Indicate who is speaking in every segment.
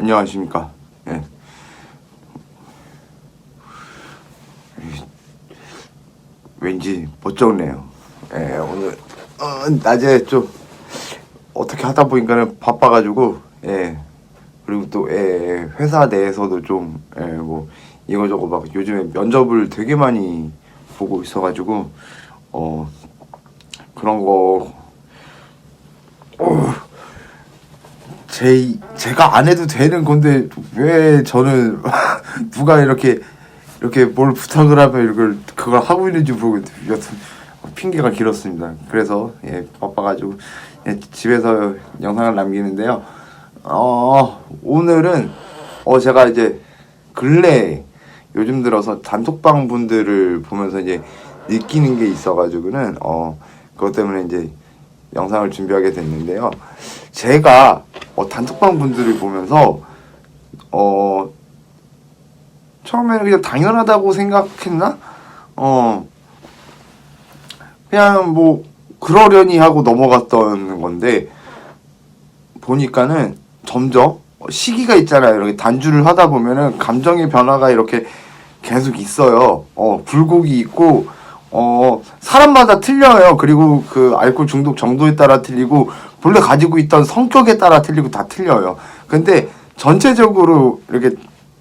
Speaker 1: 안녕하십니까. 예. 왠지 멋쩍네요. 예, 오늘 어, 낮에 좀 어떻게 하다 보니까는 바빠가지고 예 그리고 또 예, 회사 내에서도 좀 예, 뭐 이거저거 막 요즘에 면접을 되게 많이 보고 있어가지고 어 그런 거 어, 제 제가 안 해도 되는 건데 왜 저는 누가 이렇게 이렇게 뭘 부탁을 하면 이걸 그걸 하고 있는지 모르겠는데 여튼 핑계가 길었습니다. 그래서 예 바빠가지고 예, 집에서 영상을 남기는데요. 어 오늘은 어 제가 이제 근래 요즘 들어서 단톡방 분들을 보면서 이제 느끼는 게 있어가지고는 어 그것 때문에 이제 영상을 준비하게 됐는데요. 제가 어, 단톡방 분들을 보면서 어 처음에는 그냥 당연하다고 생각했나? 어 그냥 뭐 그러려니 하고 넘어갔던 건데 보니까는 점점 시기가 있잖아요. 이렇게 단주를 하다 보면은 감정의 변화가 이렇게 계속 있어요. 어 굴곡이 있고 어 사람마다 틀려요. 그리고 그 알코올 중독 정도에 따라 틀리고 본래 가지고 있던 성격에 따라 틀리고 다 틀려요. 근데 전체적으로 이렇게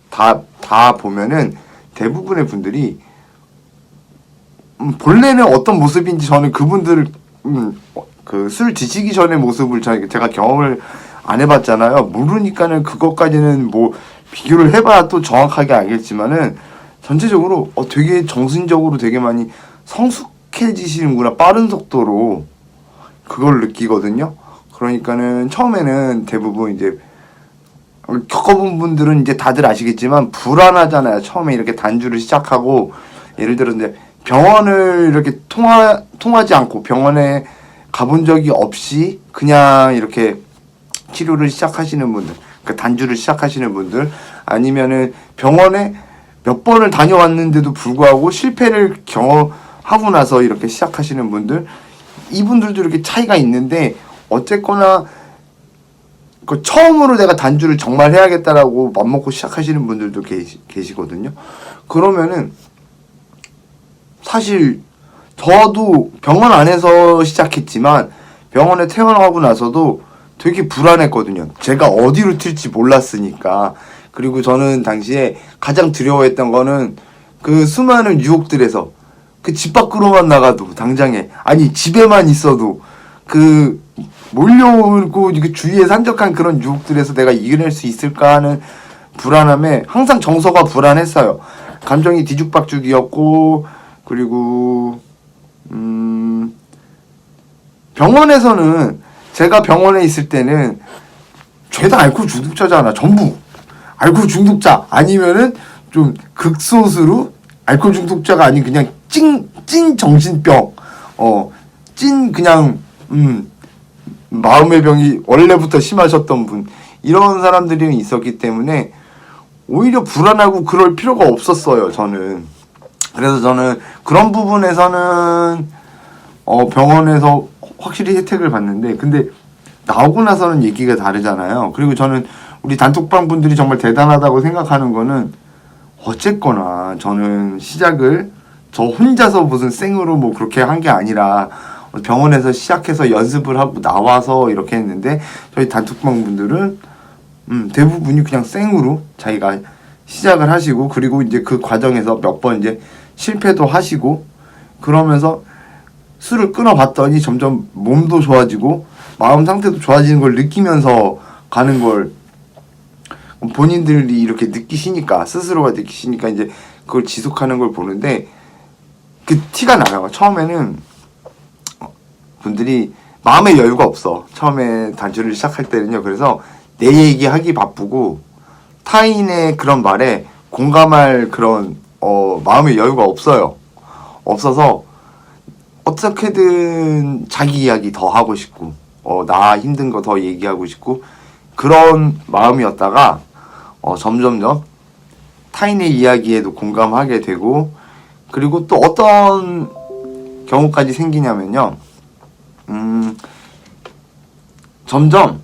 Speaker 1: 다 다 보면은 대부분의 분들이 음, 본래는 어떤 모습인지 저는 그분들 음, 그술 드시기 전의 모습을 저- 제가 경험을 안 해봤잖아요. 모르니까는 그것까지는 뭐 비교를 해봐야 또 정확하게 알겠지만은 전체적으로 어 되게 정신적으로 되게 많이 성숙해지시는구나 빠른 속도로 그걸 느끼거든요. 그러니까는 처음에는 대부분 이제 겪어본 분들은 이제 다들 아시겠지만 불안하잖아요. 처음에 이렇게 단주를 시작하고 예를 들어 이제 병원을 이렇게 통화 통하지 않고 병원에 가본 적이 없이 그냥 이렇게 치료를 시작하시는 분들, 그 단주를 시작하시는 분들 아니면은 병원에 몇 번을 다녀왔는데도 불구하고 실패를 경험하고 나서 이렇게 시작하시는 분들 이분들도 이렇게 차이가 있는데 어쨌거나 그 처음으로 내가 단주를 정말 해야겠다라고 맘먹고 시작하시는 분들도 계시, 계시거든요. 그러면은 사실 저도 병원 안에서 시작했지만 병원에 퇴원하고 나서도 되게 불안했거든요. 제가 어디로 튈지 몰랐으니까. 그리고 저는 당시에 가장 두려워했던 거는 그 수많은 유혹들에서 그 집 밖으로만 나가도 당장에 아니 집에만 있어도 그 몰려오고 주위에 산적한 그런 유혹들에서 내가 이겨낼 수 있을까 하는 불안함에 항상 정서가 불안했어요. 감정이 뒤죽박죽이었고 그리고 음 병원에서는 제가 병원에 있을 때는 죄다 알코올 중독자잖아 전부 알코올 중독자 아니면은 좀 극소수로 알코올 중독자가 아닌 그냥 찐, 찐 정신병 어 찐 그냥 음 마음의 병이 원래부터 심하셨던 분 이런 사람들이 있었기 때문에 오히려 불안하고 그럴 필요가 없었어요 저는. 그래서 저는 그런 부분에서는 어 병원에서 확실히 혜택을 받는데 근데 나오고 나서는 얘기가 다르잖아요. 그리고 저는 우리 단톡방 분들이 정말 대단하다고 생각하는 거는 어쨌거나 저는 시작을 저 혼자서 무슨 생으로 뭐 그렇게 한 게 아니라 병원에서 시작해서 연습을 하고 나와서 이렇게 했는데 저희 단톡방 분들은 음, 대부분이 그냥 생으로 자기가 시작을 하시고 그리고 이제 그 과정에서 몇 번 이제 실패도 하시고 그러면서 술을 끊어봤더니 점점 몸도 좋아지고 마음 상태도 좋아지는 걸 느끼면서 가는 걸 본인들이 이렇게 느끼시니까 스스로가 느끼시니까 이제 그걸 지속하는 걸 보는데 그 티가 나요. 처음에는 분들이 마음의 여유가 없어. 처음에 단주를 시작할 때는요. 그래서 내 얘기하기 바쁘고 타인의 그런 말에 공감할 그런 어, 마음의 여유가 없어요. 없어서 어떻게든 자기 이야기 더 하고 싶고 어, 나 힘든 거 더 얘기하고 싶고 그런 마음이었다가 어, 점점점 타인의 이야기에도 공감하게 되고 그리고 또 어떤 경우까지 생기냐면요. 음, 점점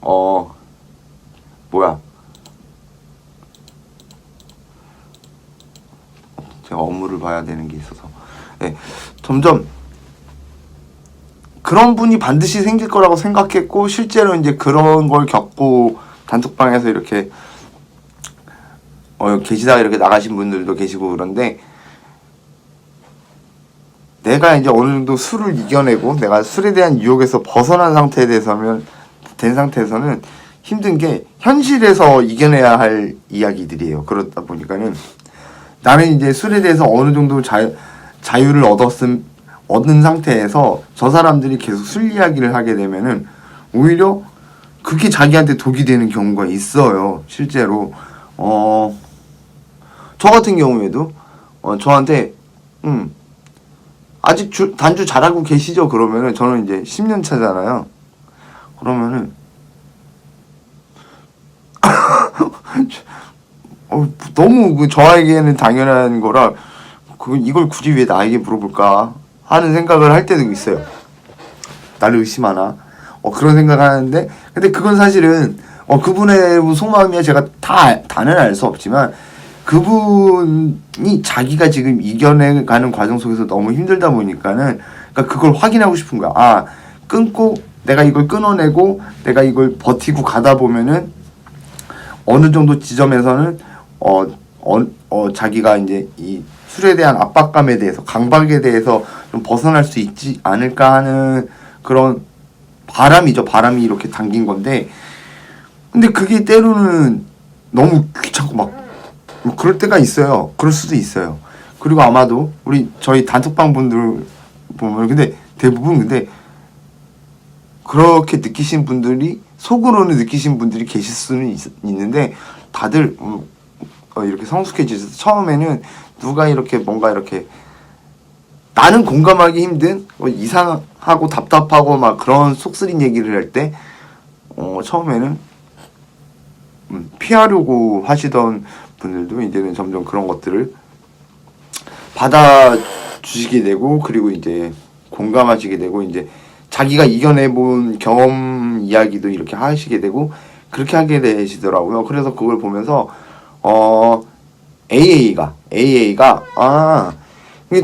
Speaker 1: 어 뭐야. 제가 업무를 봐야 되는 게 있어서. 네, 점점 그런 분이 반드시 생길 거라고 생각했고 실제로 이제 그런 걸 겪고 단톡방에서 이렇게 어, 계시다 이렇게 나가신 분들도 계시고 그런데 내가 이제 어느 정도 술을 이겨내고 내가 술에 대한 유혹에서 벗어난 상태에 대해서면 된 상태에서는 힘든 게 현실에서 이겨내야 할 이야기들이에요. 그렇다 보니까는 나는 이제 술에 대해서 어느 정도 자, 자유를 얻었음 얻는 상태에서 저 사람들이 계속 술 이야기를 하게 되면은 오히려 그게 자기한테 독이 되는 경우가 있어요. 실제로 어 저 같은 경우에도 어 저한테 음 아직 주, 단주 잘하고 계시죠? 그러면은 저는 이제 10년 차잖아요. 그러면은 어, 너무 그 저에게는 당연한 거라 그 이걸 굳이 왜 나에게 물어볼까 하는 생각을 할 때도 있어요. 나를 의심하나? 어 그런 생각하는데 근데 그건 사실은 어 그분의 속마음이야 제가 다 다는 알 수 없지만 그분이 자기가 지금 이겨내가는 과정 속에서 너무 힘들다 보니까는 그러니까 그걸 확인하고 싶은 거야. 아 끊고 내가 이걸 끊어내고 내가 이걸 버티고 가다 보면은 어느 정도 지점에서는 어, 어, 어 자기가 이제 이 술에 대한 압박감에 대해서 강박에 대해서 좀 벗어날 수 있지 않을까 하는 그런 바람이죠. 바람이 이렇게 담긴 건데 근데 그게 때로는 너무 귀찮고 막 뭐 그럴 때가 있어요. 그럴 수도 있어요. 그리고 아마도 우리 저희 단톡방 분들 보면 근데 대부분 근데 그렇게 느끼신 분들이 속으로는 느끼신 분들이 계실 수는 있, 있는데 다들 음, 어, 이렇게 성숙해지셔서 처음에는 누가 이렇게 뭔가 이렇게 나는 공감하기 힘든 뭐 이상하고 답답하고 막 그런 속쓰린 얘기를 할 때 어, 처음에는 음, 피하려고 하시던 분들도 이제는 점점 그런 것들을 받아 주시게 되고 그리고 이제 공감하시게 되고 이제 자기가 이겨내 본 경험 이야기도 이렇게 하시게 되고 그렇게 하게 되시더라고요. 그래서 그걸 보면서 어 AA가 AA가 아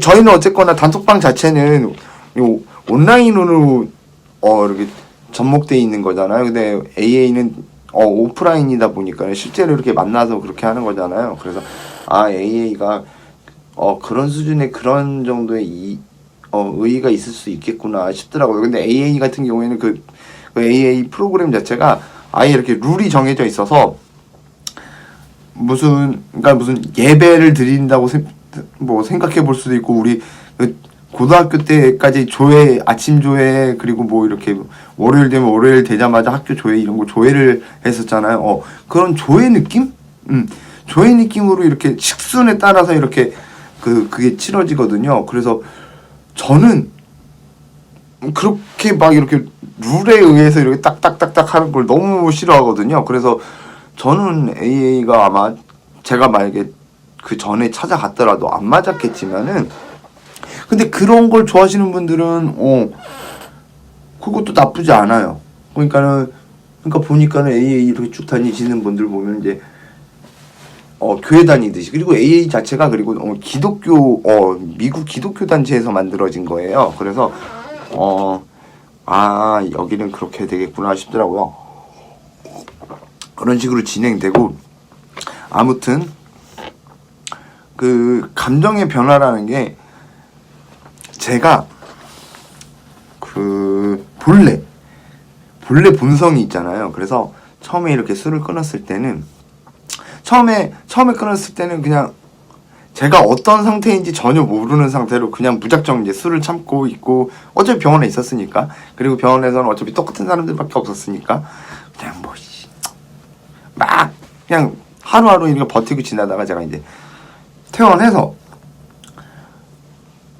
Speaker 1: 저희는 어쨌거나 단톡방 자체는 요 온라인으로 어 이렇게 접목돼 있는 거잖아요. 근데 AA는 어 오프라인이다 보니까 실제로 이렇게 만나서 그렇게 하는 거잖아요. 그래서 아 AA가 어 그런 수준의 그런 정도의 이 어, 의의가 있을 수 있겠구나 싶더라고요. 근데 AA 같은 경우에는 그, 그 AA 프로그램 자체가 아예 이렇게 룰이 정해져 있어서 무슨 그러니까 무슨 예배를 드린다고 세, 뭐 생각해 볼 수도 있고 우리 그 고등학교 때까지 조회 아침 조회 그리고 뭐 이렇게 월요일 되면 월요일 되자마자 학교 조회 이런 거 조회를 했었잖아요. 어 그런 조회 느낌? 음 조회 느낌으로 이렇게 식순에 따라서 이렇게 그 그게 치러지거든요. 그래서 저는 그렇게 막 이렇게 룰에 의해서 이렇게 딱딱딱딱 하는 걸 너무 싫어하거든요. 그래서 저는 AA가 아마 제가 만약에 그 전에 찾아갔더라도 안 맞았겠지만은 근데 그런 걸 좋아하시는 분들은 어 그것도 나쁘지 않아요. 그러니까는 그러니까 보니까는 AA 이렇게 쭉 다니시는 분들 보면 이제 어 교회 다니듯이 그리고 AA 자체가 그리고 어, 기독교 어 미국 기독교 단체에서 만들어진 거예요. 그래서 어 아 여기는 그렇게 되겠구나 싶더라고요. 그런 식으로 진행되고 아무튼 그 감정의 변화라는 게 제가 그 본래 본래 본성이 있잖아요. 그래서 처음에 이렇게 술을 끊었을 때는 처음에 처음에 끊었을 때는 그냥 제가 어떤 상태인지 전혀 모르는 상태로 그냥 무작정 이제 술을 참고 있고 어차피 병원에 있었으니까 그리고 병원에서는 어차피 똑같은 사람들밖에 없었으니까 그냥 뭐막 그냥 하루하루 이렇게 버티고 지나다가 제가 이제 퇴원해서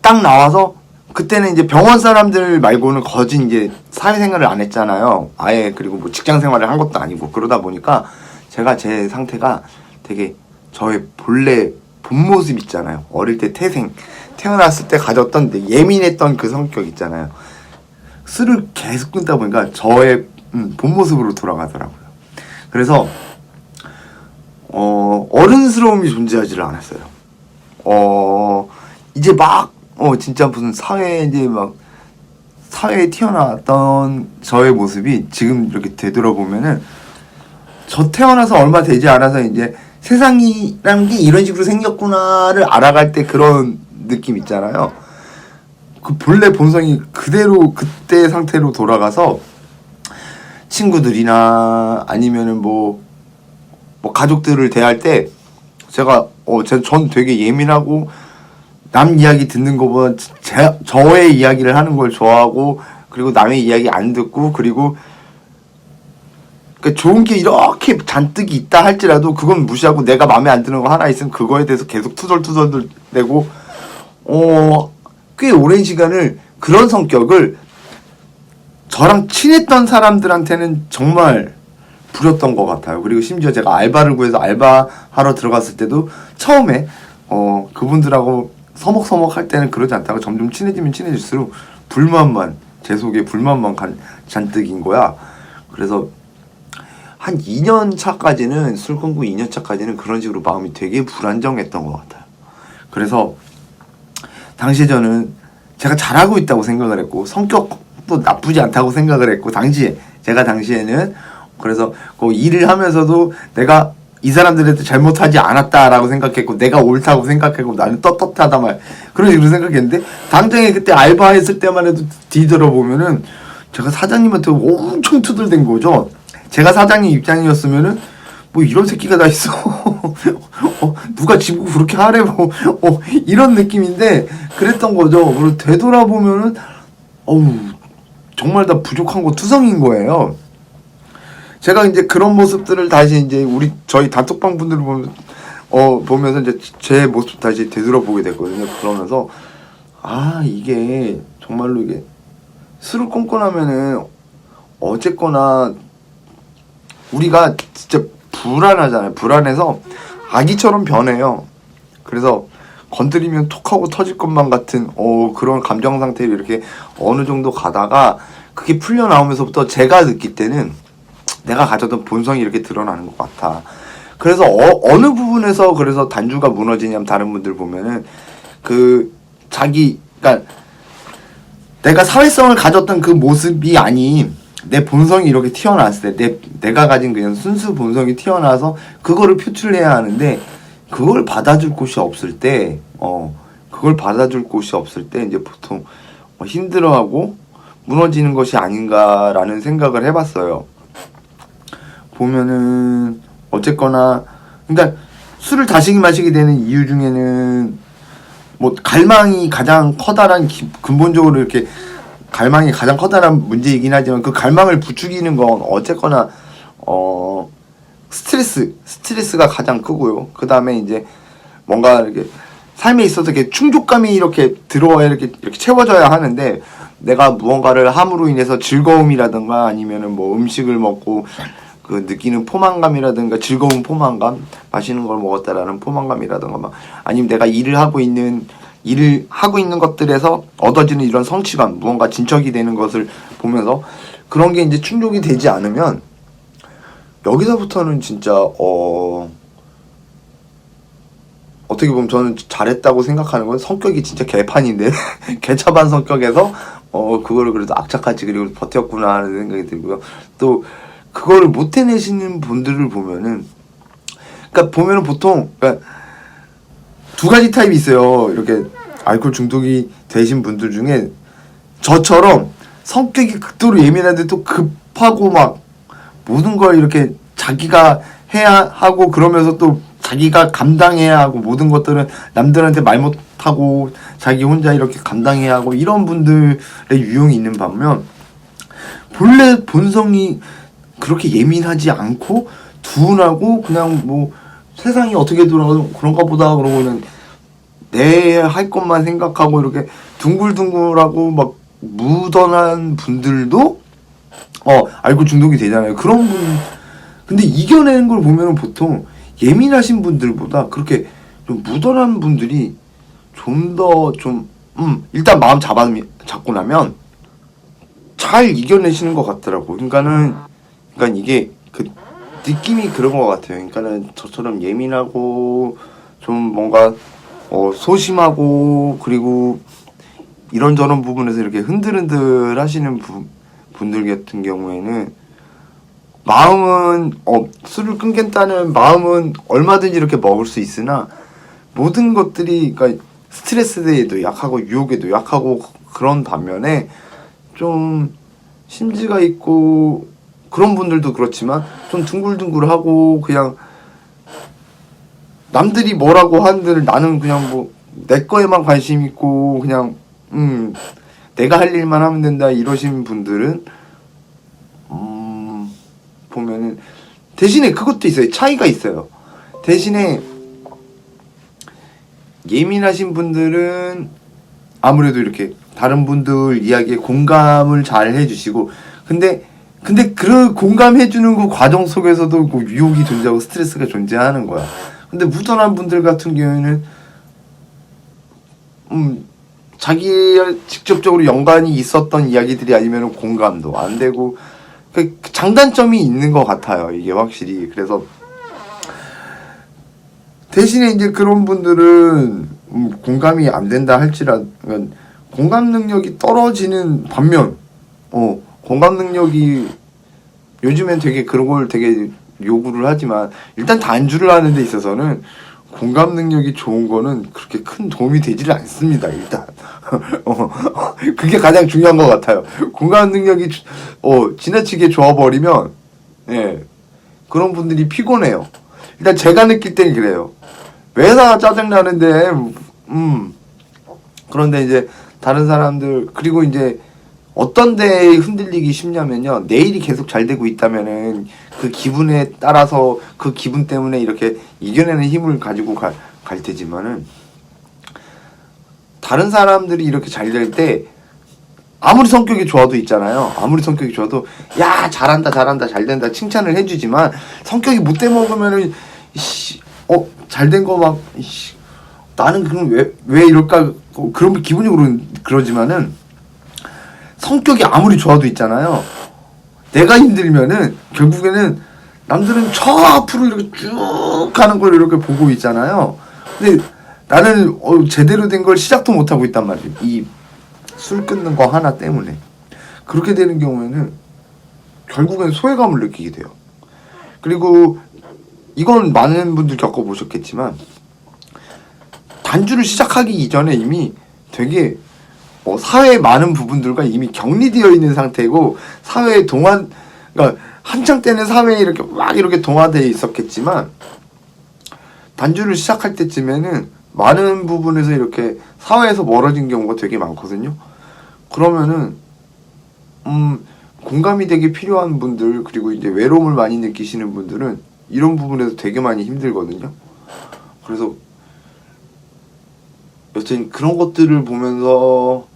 Speaker 1: 딱 나와서 그때는 이제 병원 사람들 말고는 거진 이제 사회생활을 안 했잖아요. 아예 그리고 뭐 직장 생활을 한 것도 아니고 그러다 보니까 제가 제 상태가 되게 저의 본래 본 모습 있잖아요. 어릴 때 태생 태어났을 때 가졌던 데 예민했던 그 성격 있잖아요. 술을 계속 끊다 보니까 저의 음, 본 모습으로 돌아가더라고요. 그래서 어, 어른스러움이 존재하지를 않았어요. 어 이제 막 어 진짜 무슨 사회 이제 막 사회에 튀어나왔던 저의 모습이 지금 이렇게 되돌아보면은 저 태어나서 얼마 되지 않아서 이제 세상이라는 게 이런 식으로 생겼구나를 알아갈 때 그런 느낌 있잖아요. 그 본래 본성이 그대로 그때 상태로 돌아가서 친구들이나 아니면은 뭐, 뭐 가족들을 대할 때 제가 어, 제, 전 되게 예민하고 남 이야기 듣는 것보다 제, 저의 이야기를 하는 걸 좋아하고 그리고 남의 이야기 안 듣고 그리고 그러니까 좋은 게 이렇게 잔뜩 있다 할지라도 그건 무시하고 내가 마음에 안 드는 거 하나 있으면 그거에 대해서 계속 투덜투덜 대고 어, 꽤 오랜 시간을 그런 성격을 저랑 친했던 사람들한테는 정말 부렸던 것 같아요. 그리고 심지어 제가 알바를 구해서 알바하러 들어갔을 때도 처음에 어, 그분들하고 서먹서먹 할 때는 그러지 않다가 점점 친해지면 친해질수록 불만만 제 속에 불만만 간, 잔뜩인 거야. 그래서 한 2년 차까지는 술 끊고 2년 차까지는 그런 식으로 마음이 되게 불안정했던 것 같아요. 그래서 당시에 저는 제가 잘하고 있다고 생각을 했고 성격도 나쁘지 않다고 생각을 했고 당시에 제가 당시에는 그래서 그 일을 하면서도 내가 이 사람들한테 잘못하지 않았다라고 생각했고 내가 옳다고 생각했고 나는 떳떳하다 말 그런 식으로 생각했는데 당장에 그때 알바했을 때만 해도 뒤돌아보면은 제가 사장님한테 엄청 투덜댄 거죠. 제가 사장님 입장이었으면은 뭐 이런 새끼가 다 있어. 어, 누가 지고 그렇게 하래 뭐 어, 이런 느낌인데 그랬던 거죠. 그리고 되돌아보면은 어우 정말 다 부족한 거 투성인 거예요. 제가 이제 그런 모습들을 다시 이제 우리 저희 단톡방 분들을 보면 어 보면서 이제 제 모습 다시 되돌아보게 됐거든요. 그러면서 아 이게 정말로 이게 술을 끊고 나면은 어쨌거나 우리가 진짜 불안하잖아요. 불안해서 아기처럼 변해요. 그래서 건드리면 톡하고 터질 것만 같은 어 그런 감정 상태를 이렇게 어느 정도 가다가 그게 풀려 나오면서부터 제가 느낄 때는 내가 가졌던 본성이 이렇게 드러나는 것 같아. 그래서 어, 느 부분에서 그래서 단주가 무너지냐면 다른 분들 보면은 그 자기 그러니까 내가 사회성을 가졌던 그 모습이 아닌 내 본성이 이렇게 튀어나왔을 때 내, 내가 가진 그냥 순수 본성이 튀어나와서 그거를 표출해야 하는데 그걸 받아줄 곳이 없을 때 어, 그걸 받아줄 곳이 없을 때 이제 보통 어, 힘들어하고 무너지는 것이 아닌가라는 생각을 해봤어요. 보면은 어쨌거나 그러니까 술을 다시기 마시게 되는 이유 중에는 뭐 갈망이 가장 커다란 기, 근본적으로 이렇게 갈망이 가장 커다란 문제이긴 하지만 그 갈망을 부추기는 건 어쨌거나 어 스트레스 스트레스가 가장 크고요. 그 다음에 이제 뭔가 이렇게 삶에 있어서 이렇게 충족감이 이렇게 들어와야 이렇게 이렇게 채워져야 하는데 내가 무언가를 함으로 인해서 즐거움이라든가 아니면은 뭐 음식을 먹고 그 느끼는 포만감이라든가 즐거운 포만감, 맛있는 걸 먹었다라는 포만감이라든가 막 아니면 내가 일을 하고 있는 일을 하고 있는 것들에서 얻어지는 이런 성취감, 무언가 진척이 되는 것을 보면서 그런 게 이제 충족이 되지 않으면 여기서부터는 진짜 어 어떻게 보면 저는 잘했다고 생각하는 건 성격이 진짜 개판인데 개차반 성격에서 어 그거를 그래도 악착같이 그리고 버텼구나 하는 생각이 들고요. 또 그거를 못 해내시는 분들을 보면은 그러니까 보면은 보통 그러니까 두 가지 타입이 있어요. 이렇게 알코올 중독이 되신 분들 중에 저처럼 성격이 극도로 예민한데 또 급하고 막 모든 걸 이렇게 자기가 해야 하고 그러면서 또 자기가 감당해야 하고 모든 것들은 남들한테 말 못하고 자기 혼자 이렇게 감당해야 하고 이런 분들의 유형이 있는 반면 본래 본성이 그렇게 예민하지 않고 둔하고 그냥 뭐 세상이 어떻게 돌아가도 그런가 보다 그러고 그냥 내 할 것만 생각하고 이렇게 둥글둥글하고 막 무던한 분들도 어 알고 중독이 되잖아요. 그런 분 근데 이겨내는 걸 보면은 보통 예민하신 분들보다 그렇게 좀 무던한 분들이 좀 더좀 음, 일단 마음 잡아 잡고 나면 잘 이겨내시는 것 같더라고. 그러니까는 그러니까 이게 그 느낌이 그런 것 같아요. 그러니까는 저처럼 예민하고 좀 뭔가 어, 소심하고 그리고 이런저런 부분에서 이렇게 흔들흔들 하시는 부, 분들 같은 경우에는 마음은 어, 술을 끊겠다는 마음은 얼마든지 이렇게 먹을 수 있으나 모든 것들이 그러니까 스트레스에도 약하고 유혹에도 약하고 그런 반면에 좀 심지가 있고 그런 분들도 그렇지만 좀 둥글둥글하고 그냥 남들이 뭐라고 하는들 나는 그냥 뭐 내 거에만 관심 있고 그냥 음 내가 할 일만 하면 된다 이러신 분들은 음 보면은 대신에 그것도 있어요. 차이가 있어요. 대신에 예민하신 분들은 아무래도 이렇게 다른 분들 이야기에 공감을 잘 해주시고 근데 근데 그 공감해주는 그 과정 속에서도 그 유혹이 존재하고 스트레스가 존재하는 거야. 근데 무던한 분들 같은 경우에는 음 자기 직접적으로 연관이 있었던 이야기들이 아니면 공감도 안 되고 그 장단점이 있는 것 같아요. 이게 확실히 그래서 대신에 이제 그런 분들은 음, 공감이 안 된다 할지라도 그러니까 공감 능력이 떨어지는 반면 어 공감 능력이 요즘엔 되게 그런 걸 되게 요구를 하지만 일단 단주를 하는 데 있어서는 공감 능력이 좋은 거는 그렇게 큰 도움이 되지를 않습니다 일단. 어, 그게 가장 중요한 것 같아요. 공감 능력이 주- 어 지나치게 좋아버리면 예 그런 분들이 피곤해요. 일단 제가 느낄 땐 그래요. 회사가 짜증 나는데? 음. 그런데 이제 다른 사람들 그리고 이제 어떤 데에 흔들리기 쉽냐면요. 내일이 계속 잘 되고 있다면은 그 기분에 따라서 그 기분 때문에 이렇게 이겨내는 힘을 가지고 가, 갈 테지만은 다른 사람들이 이렇게 잘 될 때 아무리 성격이 좋아도 있잖아요. 아무리 성격이 좋아도 야 잘한다 잘한다 잘 된다 칭찬을 해주지만 성격이 못돼 먹으면은 어잘 된 거 막 나는 그럼 왜 왜 이럴까? 어, 그런 기분이 그러, 그러지만은 성격이 아무리 좋아도 있잖아요. 내가 힘들면은 결국에는 남들은 저 앞으로 이렇게 쭉 가는 걸 이렇게 보고 있잖아요. 근데 나는 어, 제대로 된 걸 시작도 못 하고 있단 말이에요. 이 술 끊는 거 하나 때문에 그렇게 되는 경우에는 결국엔 소외감을 느끼게 돼요. 그리고 이건 많은 분들 겪어보셨겠지만 단주를 시작하기 이전에 이미 되게 어, 사회의 많은 부분들과 이미 격리되어 있는 상태고 사회에 동화 그러니까 한창 때는 사회에 이렇게 막 이렇게 동화되어 있었겠지만 단주를 시작할 때쯤에는 많은 부분에서 이렇게 사회에서 멀어진 경우가 되게 많거든요. 그러면은 음 공감이 되게 필요한 분들 그리고 이제 외로움을 많이 느끼시는 분들은 이런 부분에서 되게 많이 힘들거든요. 그래서 여튼 그런 것들을 보면서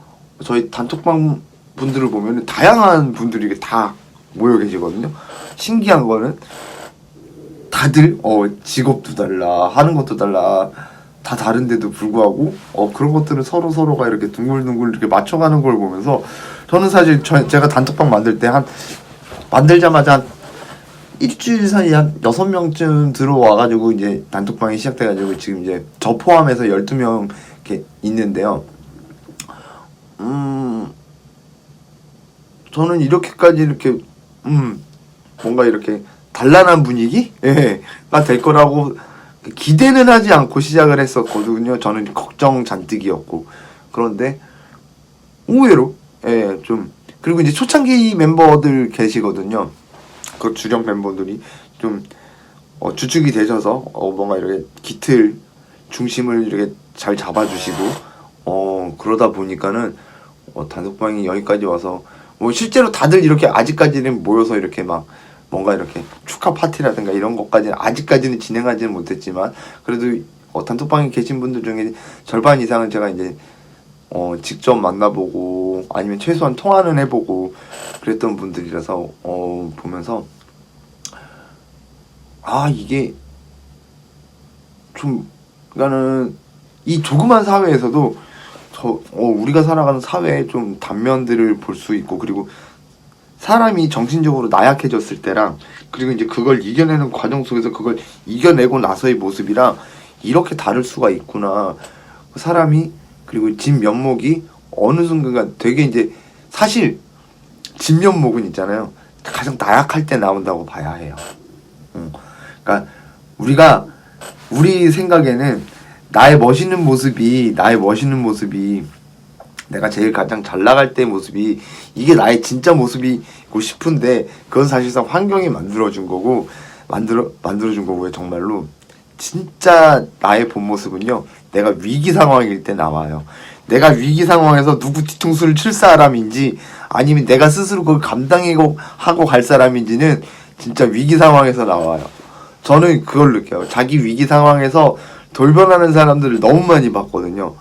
Speaker 1: 저희 단톡방 분들을 보면은 다양한 분들이 다 모여 계시거든요. 신기한 거는 다들 어 직업도 달라 하는 것도 달라 다 다른데도 불구하고 어 그런 것들은 서로 서로가 이렇게 둥글둥글 이렇게 맞춰가는 걸 보면서 저는 사실 저, 제가 단톡방 만들 때 한 만들자마자 한 일주일 사이에 한 여섯 명쯤 들어와가지고 이제 단톡방이 시작돼가지고 지금 이제 저 포함해서 12명 이렇게 있는데요. 음, 저는 이렇게까지 이렇게, 음, 뭔가 이렇게 단란한 분위기? 예, 가될 거라고 기대는 하지 않고 시작을 했었거든요. 저는 걱정 잔뜩이었고. 그런데, 의외로, 예, 좀, 그리고 이제 초창기 멤버들 계시거든요. 그 주력 멤버들이 좀, 어, 주축이 되셔서, 어, 뭔가 이렇게 기틀, 중심을 이렇게 잘 잡아주시고, 어, 그러다 보니까는, 어, 단톡방이 여기까지 와서 뭐 실제로 다들 이렇게 아직까지는 모여서 이렇게 막 뭔가 이렇게 축하 파티라든가 이런 것까지는 아직까지는 진행하지는 못했지만 그래도 어, 단톡방에 계신 분들 중에 절반 이상은 제가 이제 어, 직접 만나보고 아니면 최소한 통화는 해보고 그랬던 분들이라서 어, 보면서 아 이게 좀 그러니까는 이 조그만 사회에서도 저, 어, 우리가 살아가는 사회의 좀 단면들을 볼 수 있고 그리고 사람이 정신적으로 나약해졌을 때랑 그리고 이제 그걸 이겨내는 과정 속에서 그걸 이겨내고 나서의 모습이랑 이렇게 다를 수가 있구나 사람이 그리고 진 면목이 어느 순간 되게 이제 사실 진 면목은 있잖아요. 가장 나약할 때 나온다고 봐야 해요. 음. 그러니까 우리가 우리 생각에는 나의 멋있는 모습이 나의 멋있는 모습이 내가 제일 가장 잘 나갈 때 모습이 이게 나의 진짜 모습이고 싶은데 그건 사실상 환경이 만들어준 거고 만들어 만들어준 거고요 정말로. 진짜 나의 본 모습은요 내가 위기 상황일 때 나와요. 내가 위기 상황에서 누구 뒤통수를 칠 사람인지 아니면 내가 스스로 그걸 감당하고 하고 갈 사람인지는 진짜 위기 상황에서 나와요. 저는 그걸 느껴요. 자기 위기 상황에서 돌변하는 사람들을 너무 많이 봤거든요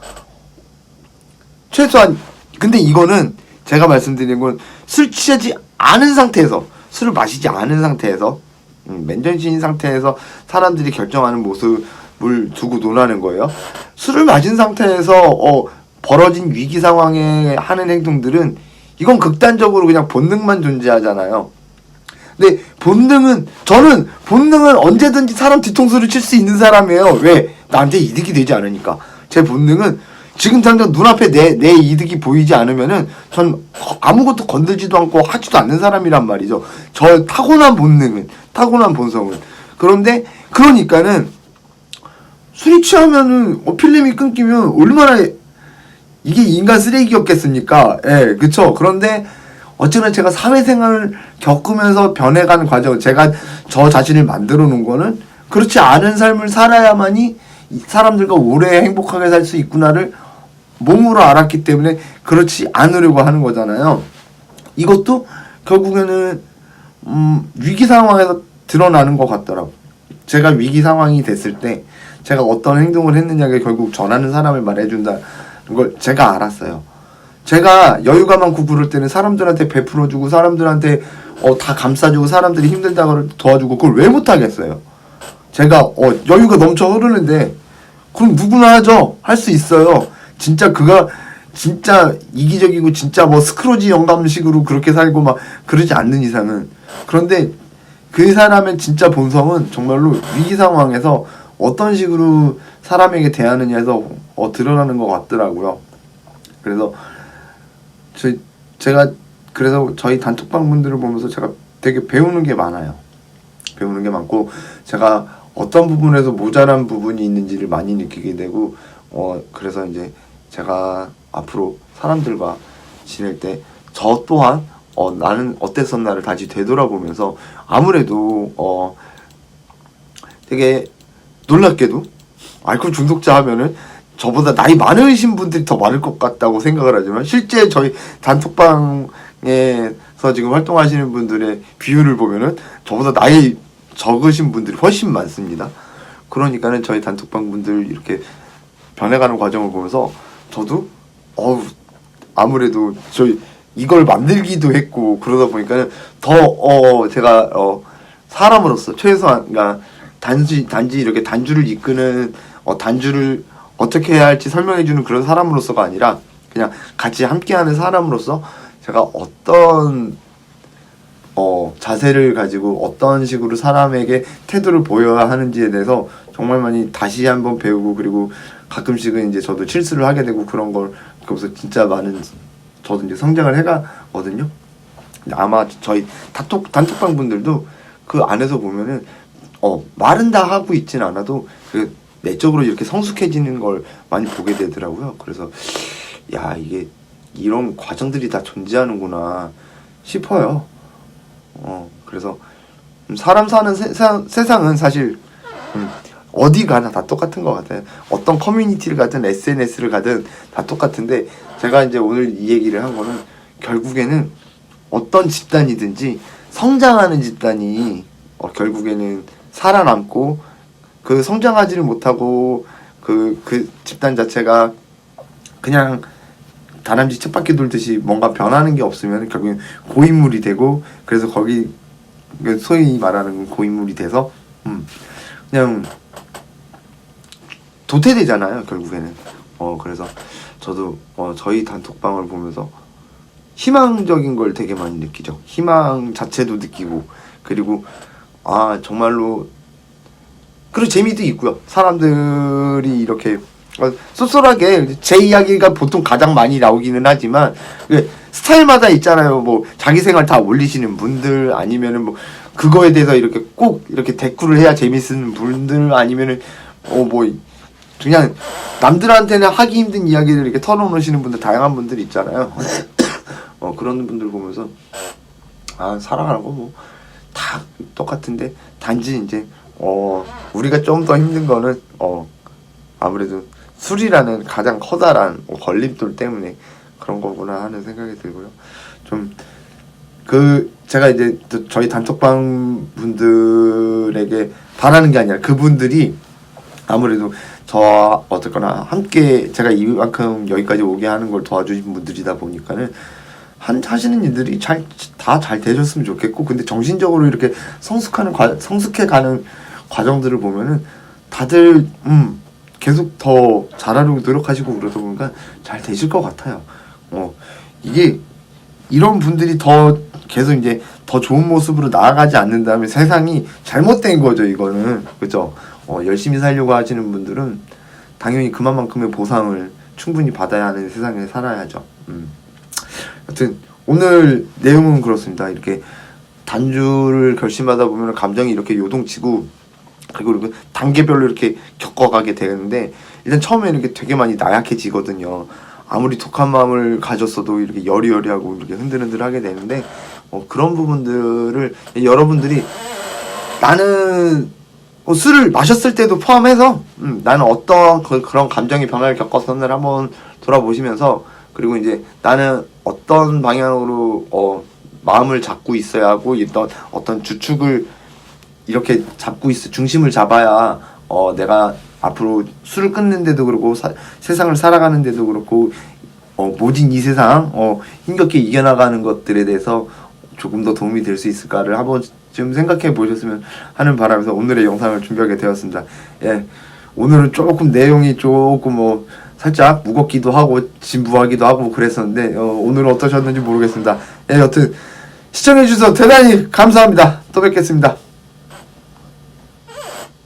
Speaker 1: 최소한 근데 이거는 제가 말씀드린 건 술 취하지 않은 상태에서 술을 마시지 않은 상태에서 음, 맨정신인 상태에서 사람들이 결정하는 모습을 두고 논하는 거예요. 술을 마신 상태에서 어, 벌어진 위기 상황에 하는 행동들은 이건 극단적으로 그냥 본능만 존재하잖아요. 근데 본능은 저는 본능은 언제든지 사람 뒤통수를 칠 수 있는 사람이에요. 왜? 나한테 이득이 되지 않으니까. 제 본능은 지금 당장 눈앞에 내, 내 이득이 보이지 않으면은 전 아무것도 건들지도 않고 하지도 않는 사람이란 말이죠. 저 타고난 본능은, 타고난 본성은. 그런데, 그러니까는 술이 취하면은 어, 필름이 끊기면 얼마나 이게 인간 쓰레기였겠습니까? 예, 그쵸. 그런데 어쩌면 제가 사회생활을 겪으면서 변해가는 과정, 제가 저 자신을 만들어 놓은 거는 그렇지 않은 삶을 살아야만이 이 사람들과 오래 행복하게 살 수 있구나를 몸으로 알았기 때문에 그렇지 않으려고 하는 거잖아요. 이것도 결국에는 음, 위기 상황에서 드러나는 것 같더라고. 제가 위기 상황이 됐을 때 제가 어떤 행동을 했느냐가 결국 전하는 사람을 말해준다는 걸 제가 알았어요. 제가 여유가 많고 그럴 때는 사람들한테 베풀어주고 사람들한테 어, 다 감싸주고 사람들이 힘들다 고 도와주고 그걸 왜 못하겠어요. 제가 어, 여유가 넘쳐 흐르는데 그럼 누구나 하죠. 할 수 있어요. 진짜 그가 진짜 이기적이고 진짜 뭐 스크로지 영감식으로 그렇게 살고 막 그러지 않는 이상은 그런데 그 사람의 진짜 본성은 정말로 위기 상황에서 어떤 식으로 사람에게 대하느냐에서 어, 드러나는 것 같더라고요. 그래서 저 제가 그래서 저희 단톡방 분들을 보면서 제가 되게 배우는 게 많아요. 배우는 게 많고 제가 어떤 부분에서 모자란 부분이 있는지를 많이 느끼게 되고 어 그래서 이제 제가 앞으로 사람들과 지낼 때 저 또한 어 나는 어땠었나를 다시 되돌아보면서 아무래도 어 되게 놀랍게도 알코올 중독자 하면은 저보다 나이 많으신 분들이 더 많을 것 같다고 생각을 하지만 실제 저희 단톡방에서 지금 활동하시는 분들의 비율을 보면은 저보다 나이 적으신 분들이 훨씬 많습니다. 그러니까는 저희 단톡방 분들 이렇게 변해가는 과정을 보면서 저도 어우 아무래도 저희 이걸 만들기도 했고 그러다 보니까는 더어 제가 어 사람으로서 최소한 그러니까 단지 단지 이렇게 단주를 이끄는 어 단주를 어떻게 해야 할지 설명해 주는 그런 사람으로서가 아니라 그냥 같이 함께하는 사람으로서 제가 어떤 어, 자세를 가지고 어떤 식으로 사람에게 태도를 보여야 하는지에 대해서 정말 많이 다시 한번 배우고 그리고 가끔씩은 이제 저도 실수를 하게 되고 그런 걸 그래서 진짜 많은 저도 이제 성장을 해가거든요. 아마 저희 단톡 단톡방 분들도 그 안에서 보면은 어 말은 다 하고 있진 않아도 그 내적으로 이렇게 성숙해지는 걸 많이 보게 되더라고요. 그래서 야 이게 이런 과정들이 다 존재하는구나 싶어요. 어 그래서 음, 사람 사는 세상, 세상은 사실 음, 어디 가나 다 똑같은 것 같아요. 어떤 커뮤니티를 가든 SNS를 가든 다 똑같은데 제가 이제 오늘 이 얘기를 한 거는 결국에는 어떤 집단이든지 성장하는 집단이 어, 결국에는 살아남고 그 성장하지를 못하고 그, 그 집단 자체가 그냥 다람쥐 쳇바퀴 돌듯이 뭔가 변하는 게 없으면 결국엔 고인물이 되고 그래서 거기 그 소위 말하는 고인물이 돼서 음 그냥 도태되잖아요 결국에는. 어 그래서 저도 어 저희 단톡방을 보면서 희망적인 걸 되게 많이 느끼죠. 희망 자체도 느끼고 그리고 아 정말로 그리고 재미도 있고요. 사람들이 이렇게 어, 쏠쏠하게 제 이야기가 보통 가장 많이 나오기는 하지만 그 스타일마다 있잖아요. 뭐 자기 생활 다 올리시는 분들 아니면은 뭐 그거에 대해서 이렇게 꼭 이렇게 댓글을 해야 재밌는 분들 아니면은 어 뭐 그냥 남들한테는 하기 힘든 이야기를 이렇게 털어놓으시는 분들 다양한 분들 있잖아요. 어 그런 분들 보면서 아 살아가는 거뭐다 똑같은데 단지 이제 어 우리가 좀 더 힘든 거는 어 아무래도 술이라는 가장 커다란 뭐 걸림돌 때문에 그런 거구나 하는 생각이 들고요. 좀 그 제가 이제 또 저희 단톡방 분들에게 바라는 게 아니라 그분들이 아무래도 저 어쨌거나 함께 제가 이만큼 여기까지 오게 하는 걸 도와주신 분들이다 보니까는 한 하시는 일들이 잘 다 잘 되셨으면 좋겠고 근데 정신적으로 이렇게 성숙하는 과, 성숙해 가는 과정들을 보면은 다들 음 계속 더 잘하려고 노력하시고 그러다 보니까 잘 되실 것 같아요. 어 이게 이런 분들이 더 계속 이제 더 좋은 모습으로 나아가지 않는다면 세상이 잘못된 거죠 이거는 그죠 어, 열심히 살려고 하시는 분들은 당연히 그만큼의 보상을 충분히 받아야 하는 세상에 살아야죠 음. 여튼 오늘 내용은 그렇습니다 이렇게 단주를 결심하다 보면 감정이 이렇게 요동치고 그리고 단계별로 이렇게 겪어가게 되는데 일단 처음에는 이렇게 되게 많이 나약해지거든요. 아무리 독한 마음을 가졌어도 이렇게 여리여리하고 이렇게 흔들흔들하게 되는데 어, 그런 부분들을 여러분들이 나는 어, 술을 마셨을 때도 포함해서 음, 나는 어떤 그, 그런 감정의 변화를 겪었었는를 한번 돌아보시면서 그리고 이제 나는 어떤 방향으로 어, 마음을 잡고 있어야 하고 어떤 어떤 주축을 이렇게 잡고 있어 중심을 잡아야 어 내가 앞으로 술을 끊는데도 그렇고 사- 세상을 살아가는데도 그렇고 어 모진 이 세상 어 힘겹게 이겨나가는 것들에 대해서 조금 더 도움이 될 수 있을까를 한번 좀 생각해 보셨으면 하는 바람에서 오늘의 영상을 준비하게 되었습니다. 예. 오늘은 조금 내용이 조금 뭐 살짝 무겁기도 하고 진부하기도 하고 그랬었는데 어, 오늘은 어떠셨는지 모르겠습니다. 예, 여튼 시청해 주셔서 대단히 감사합니다. 또 뵙겠습니다.